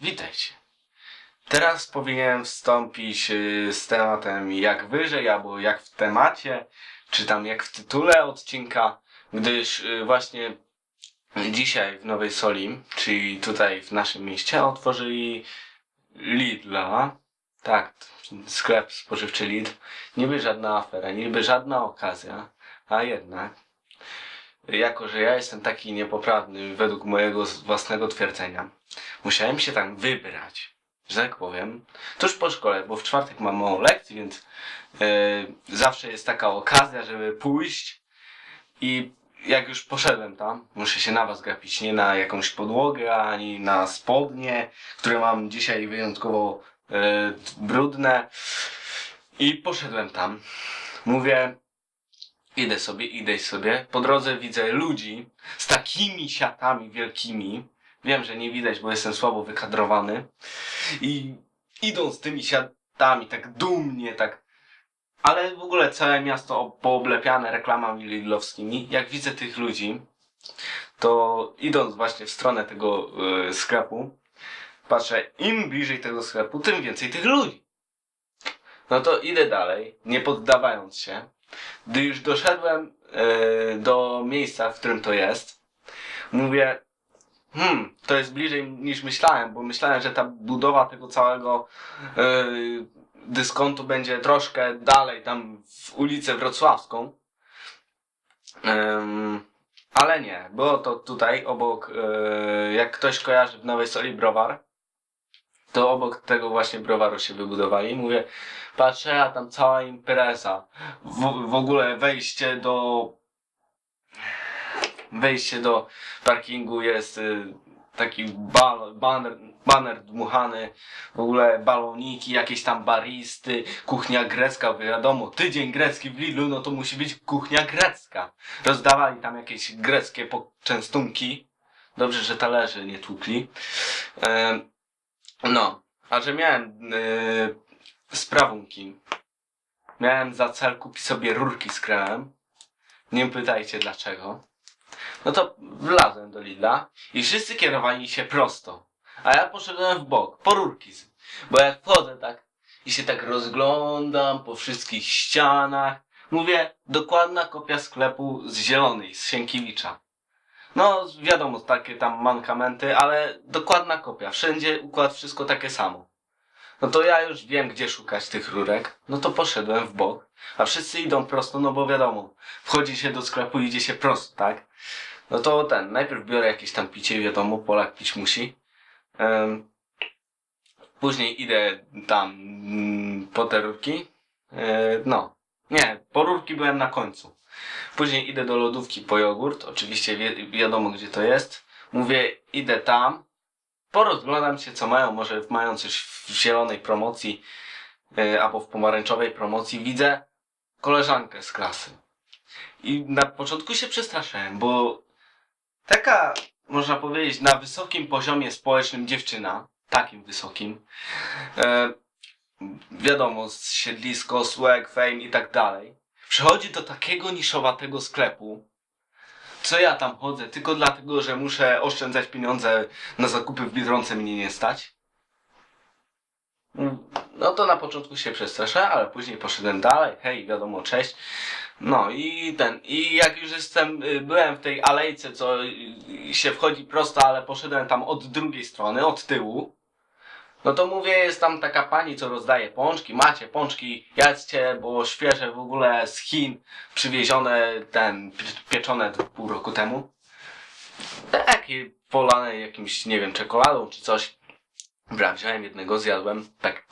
Witajcie. Teraz powinienem wstąpić y, z tematem jak wyżej, albo jak w temacie, czy tam jak w tytule odcinka, gdyż y, właśnie dzisiaj w Nowej Soli, czyli tutaj w naszym mieście, otworzyli Lidla. Tak, sklep spożywczy Lidl. Niby żadna afera, niby żadna okazja, a jednak jako że ja jestem taki niepoprawny według mojego własnego twierdzenia, musiałem się tam wybrać, że tak powiem, tuż po szkole, bo w czwartek mam mało więc e, zawsze jest taka okazja, żeby pójść i jak już poszedłem tam, muszę się na was gapić, nie na jakąś podłogę, ani na spodnie, które mam dzisiaj wyjątkowo e, brudne i poszedłem tam. Mówię, Idę sobie, idę sobie. Po drodze widzę ludzi z takimi siatami wielkimi. Wiem, że nie widać, bo jestem słabo wykadrowany. I idą z tymi siatami tak dumnie, tak. Ale w ogóle całe miasto pooblepiane reklamami lidlowskimi. Jak widzę tych ludzi, to idąc właśnie w stronę tego e, sklepu, patrzę, im bliżej tego sklepu, tym więcej tych ludzi. No to idę dalej, nie poddawając się. Gdy już doszedłem e, do miejsca, w którym to jest, mówię, hmm, to jest bliżej niż myślałem, bo myślałem, że ta budowa tego całego e, dyskontu będzie troszkę dalej, tam w ulicę Wrocławską. Em, ale nie, było to tutaj obok, e, jak ktoś kojarzy w Nowej Soli browar, to obok tego właśnie browaru się wybudowali. Mówię, patrzę, a tam cała impreza. W, w ogóle wejście do wejście do parkingu jest y, taki bal, banner, banner dmuchany, w ogóle baloniki, jakieś tam baristy, kuchnia grecka, wiadomo, tydzień grecki w Lidlu, no to musi być kuchnia grecka. Rozdawali tam jakieś greckie poczęstunki. Dobrze, że talerze nie tłukli. Em, no, a że miałem yy, sprawunki. Miałem za cel kupić sobie rurki z kremem. Nie pytajcie dlaczego. No to wlazłem do Lidla i wszyscy kierowali się prosto. A ja poszedłem w bok, po rurki. Bo jak wchodzę tak i się tak rozglądam po wszystkich ścianach, mówię, dokładna kopia sklepu z Zielonej, z Sienkiewicza. No, wiadomo, takie tam mankamenty, ale dokładna kopia. Wszędzie układ, wszystko takie samo. No to ja już wiem, gdzie szukać tych rurek. No to poszedłem w bok. A wszyscy idą prosto, no bo wiadomo, wchodzi się do sklepu, idzie się prosto, tak? No to ten, najpierw biorę jakieś tam picie, wiadomo, Polak pić musi. Em, później idę tam mm, po te rurki. E, no, nie, po rurki byłem na końcu. Później idę do lodówki po jogurt, oczywiście wi wiadomo gdzie to jest. Mówię, idę tam, porozglądam się co mają, może mają coś w zielonej promocji e, albo w pomarańczowej promocji. Widzę koleżankę z klasy. I na początku się przestraszyłem, bo taka, można powiedzieć, na wysokim poziomie społecznym dziewczyna, takim wysokim, e, wiadomo, siedlisko, swag, fame i tak dalej, przychodzi do takiego niszowatego sklepu, co ja tam chodzę, tylko dlatego, że muszę oszczędzać pieniądze na zakupy w Biedronce mnie nie stać. No to na początku się przestraszę, ale później poszedłem dalej, hej, wiadomo, cześć. No i ten, i jak już jestem, y, byłem w tej alejce, co y, się wchodzi prosto, ale poszedłem tam od drugiej strony, od tyłu. No to mówię, jest tam taka pani, co rozdaje pączki, macie pączki, jadźcie, bo świeże w ogóle z Chin, przywiezione, ten, pie- pieczone pół roku temu. Takie polane jakimś, nie wiem, czekoladą czy coś. Dobra, wziąłem jednego, zjadłem, tak.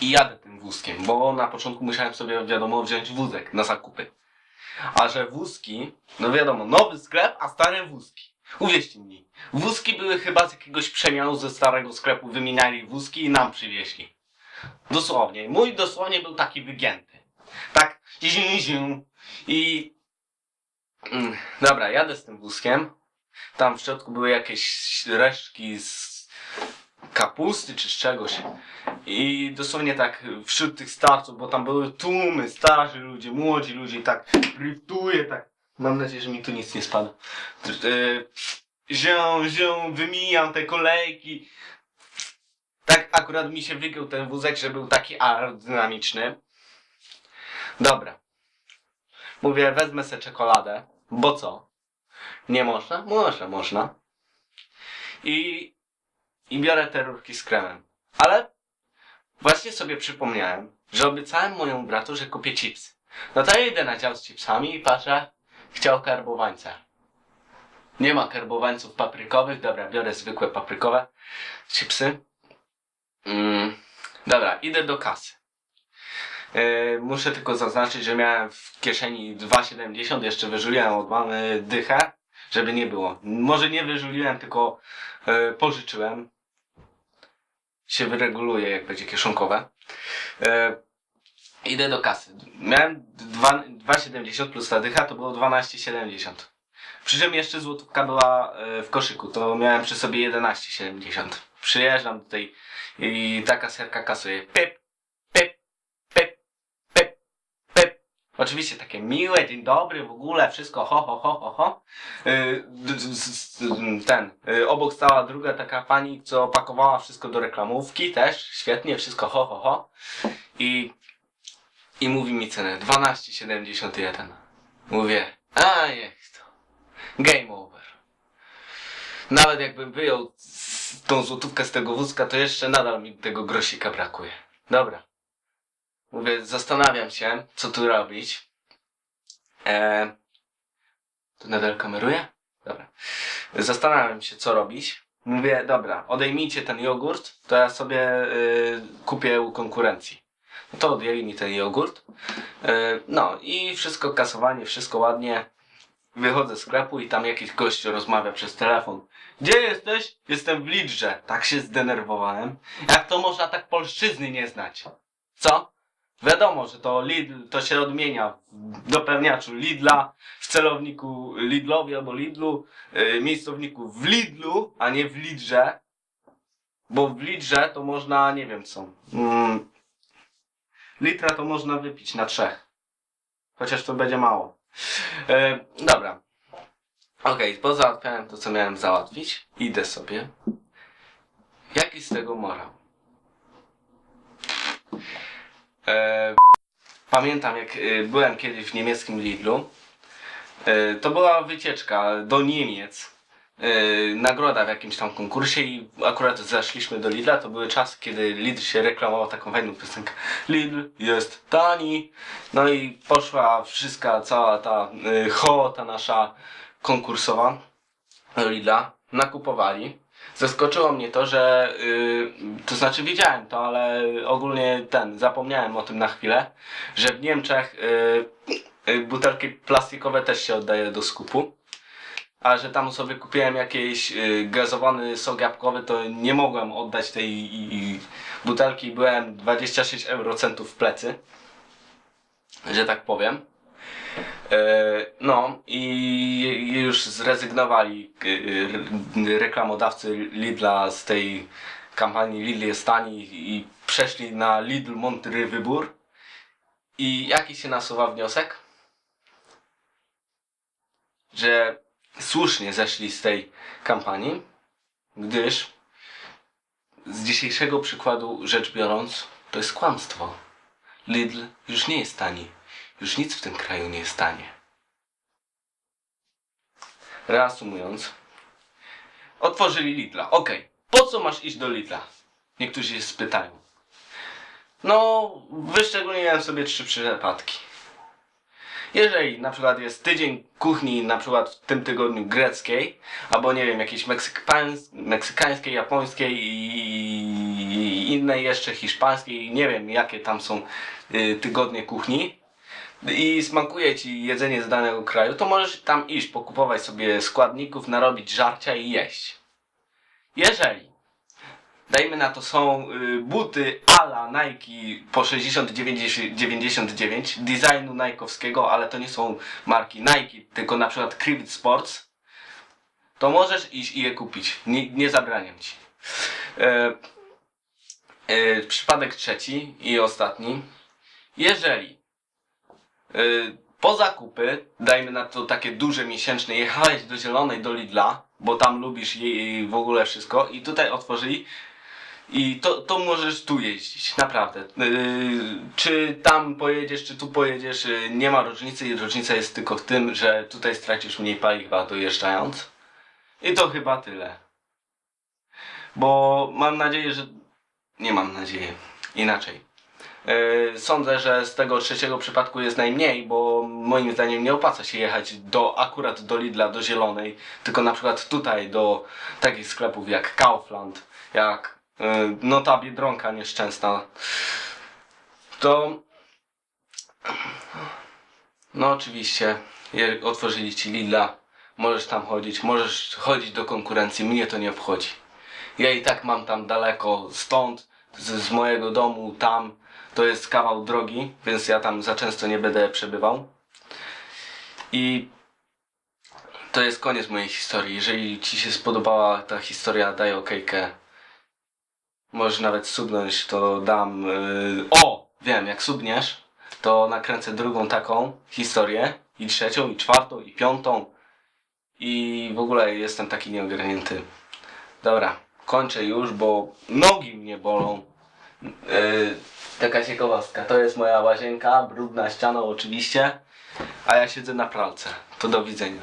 I jadę tym wózkiem, bo na początku musiałem sobie, wiadomo, wziąć wózek na zakupy. A że wózki, no wiadomo, nowy sklep, a stare wózki. Uwierzcie mi, wózki były chyba z jakiegoś przemianu ze starego sklepu, wymieniali wózki i nam przywieźli. Dosłownie. Mój dosłownie był taki wygięty. Tak, ziu, ziu. I... Mm, Dobra, jadę z tym wózkiem. Tam w środku były jakieś resztki z kapusty czy z czegoś. I dosłownie tak wśród tych starców, bo tam były tłumy, starzy ludzie, młodzi ludzie, tak rytuje, tak. Mam nadzieję, że mi tu nic nie spada. Yy, zią, zią, wymijam te kolejki. Tak akurat mi się wygiął ten wózek, że był taki aerodynamiczny. Dobra. Mówię, wezmę sobie czekoladę. Bo co? Nie można? Można, można. I, i biorę te rurki z kremem. Ale właśnie sobie przypomniałem, że obiecałem mojemu bratu, że kupię chips. No to ja idę na dział z chipsami i patrzę, chciał karbowańca. Nie ma karbowańców paprykowych, dobra, biorę zwykłe paprykowe chipsy. Mm, dobra, idę do kasy. Yy, muszę tylko zaznaczyć, że miałem w kieszeni 2,70, jeszcze wyżuliłem od mamy dychę, żeby nie było. Może nie wyżuliłem, tylko yy, pożyczyłem. Się wyreguluje, jak będzie kieszonkowe. Yy, idę do kasy. Miałem dwa- 2,70 plus ta dycha, to było 12,70. Przy czym jeszcze złotówka była yy, w koszyku, to miałem przy sobie 11,70. Przyjeżdżam tutaj i ta kaserka kasuje. Pyp, pyp, pyp, pyp, pyp. Oczywiście takie miłe, dzień dobry, w ogóle, wszystko ho, ho, ho, ho, ho. S- ten, yy, obok stała druga taka pani, co pakowała wszystko do reklamówki, też, świetnie, wszystko ho, ho, ho. I, i mówi mi cenę, 12,71. Mówię, a niech to. Game over. Nawet jakbym wyjął tą złotówkę z tego wózka, to jeszcze nadal mi tego grosika brakuje. Dobra. Mówię, zastanawiam się, co tu robić. Eee, to nadal kameruje? Dobra. Zastanawiam się, co robić. Mówię, dobra, odejmijcie ten jogurt, to ja sobie y, kupię u konkurencji. To odjęli mi ten jogurt. Y, no i wszystko kasowanie, wszystko ładnie. Wychodzę z sklepu i tam jakiś gościu rozmawia przez telefon. Gdzie jesteś? Jestem w Lidrze. Tak się zdenerwowałem. Jak to można tak polszczyzny nie znać? Co? Wiadomo, że to Lidl, to się odmienia w dopełniaczu Lidla, w celowniku Lidlowi albo Lidlu, yy, miejscowniku w Lidlu, a nie w Lidrze. Bo w Lidrze to można, nie wiem co. Mm, litra to można wypić na trzech. Chociaż to będzie mało. E, dobra. Okej, okay, pozałatwiałem to, co miałem załatwić. Idę sobie. Jaki z tego morał? E, pamiętam, jak e, byłem kiedyś w niemieckim Lidlu. E, to była wycieczka do Niemiec. E, nagroda w jakimś tam konkursie i akurat zeszliśmy do Lidla. To były czasy, kiedy Lidl się reklamował taką fajną piosenkę. Lidl jest tani. No i poszła wszystka, cała ta y, hołota nasza konkursowa do Lidla. Nakupowali. Zaskoczyło mnie to, że y, to znaczy wiedziałem to, ale ogólnie ten, zapomniałem o tym na chwilę, że w Niemczech y, y, butelki plastikowe też się oddaje do skupu. A że tam sobie kupiłem jakiś y, gazowany sok jabłkowy, to nie mogłem oddać tej butelki. Byłem 26 eurocentów w plecy że tak powiem. E, No i już zrezygnowali e, reklamodawcy Lidla z tej kampanii Lidl jest tani i przeszli na Lidl mądry wybór. I jaki się nasuwa wniosek? Że słusznie zeszli z tej kampanii, gdyż z dzisiejszego przykładu rzecz biorąc, to jest kłamstwo. Lidl już nie jest tani. Już nic w tym kraju nie jest tanie. Reasumując, otworzyli Lidla. Okej, po co masz iść do Lidla? Niektórzy się spytają. No, wyszczególniłem sobie trzy przypadki. Jeżeli na przykład jest tydzień kuchni, na przykład w tym tygodniu greckiej, albo nie wiem, jakiejś meksykańs- meksykańskiej, japońskiej i innej jeszcze hiszpańskiej, nie wiem jakie tam są y, tygodnie kuchni i smakuje ci jedzenie z danego kraju, to możesz tam iść, pokupować sobie składników, narobić żarcia i jeść. Jeżeli dajmy na to są y, buty ala Nike po 60-99 designu Nike'owskiego, ale to nie są marki Nike, tylko na przykład Cribit Sports, to możesz iść i je kupić. Nie, nie zabraniam ci. E, e, przypadek trzeci i ostatni. Jeżeli e, po zakupy, dajmy na to takie duże miesięczne, jechałeś do Zielonej, do Lidla, bo tam lubisz jej w ogóle wszystko i tutaj otworzyli i to, to możesz tu jeździć, naprawdę. Yy, czy tam pojedziesz, czy tu pojedziesz, yy, nie ma różnicy. Różnica jest tylko w tym, że tutaj stracisz mniej paliwa dojeżdżając. I to chyba tyle. Bo mam nadzieję, że. Nie mam nadziei. Inaczej. Yy, sądzę, że z tego trzeciego przypadku jest najmniej, bo moim zdaniem nie opłaca się jechać do akurat do Lidla, do Zielonej, tylko na przykład tutaj do takich sklepów jak Kaufland, jak no ta Biedronka nieszczęsna. To no oczywiście, otworzyli ci Lidla, możesz tam chodzić, możesz chodzić do konkurencji, mnie to nie obchodzi. Ja i tak mam tam daleko stąd, z, z mojego domu tam, to jest kawał drogi, więc ja tam za często nie będę przebywał. I to jest koniec mojej historii. Jeżeli Ci się spodobała ta historia, daj okejkę. Możesz nawet subnąć, to dam. Yy... O! Wiem, jak subniesz, to nakręcę drugą taką historię, i trzecią, i czwartą, i piątą. I w ogóle jestem taki nieogarnięty. Dobra, kończę już, bo nogi mnie bolą. Yy, taka ciekawostka. To jest moja łazienka, brudna ściana oczywiście, a ja siedzę na pralce. To do widzenia.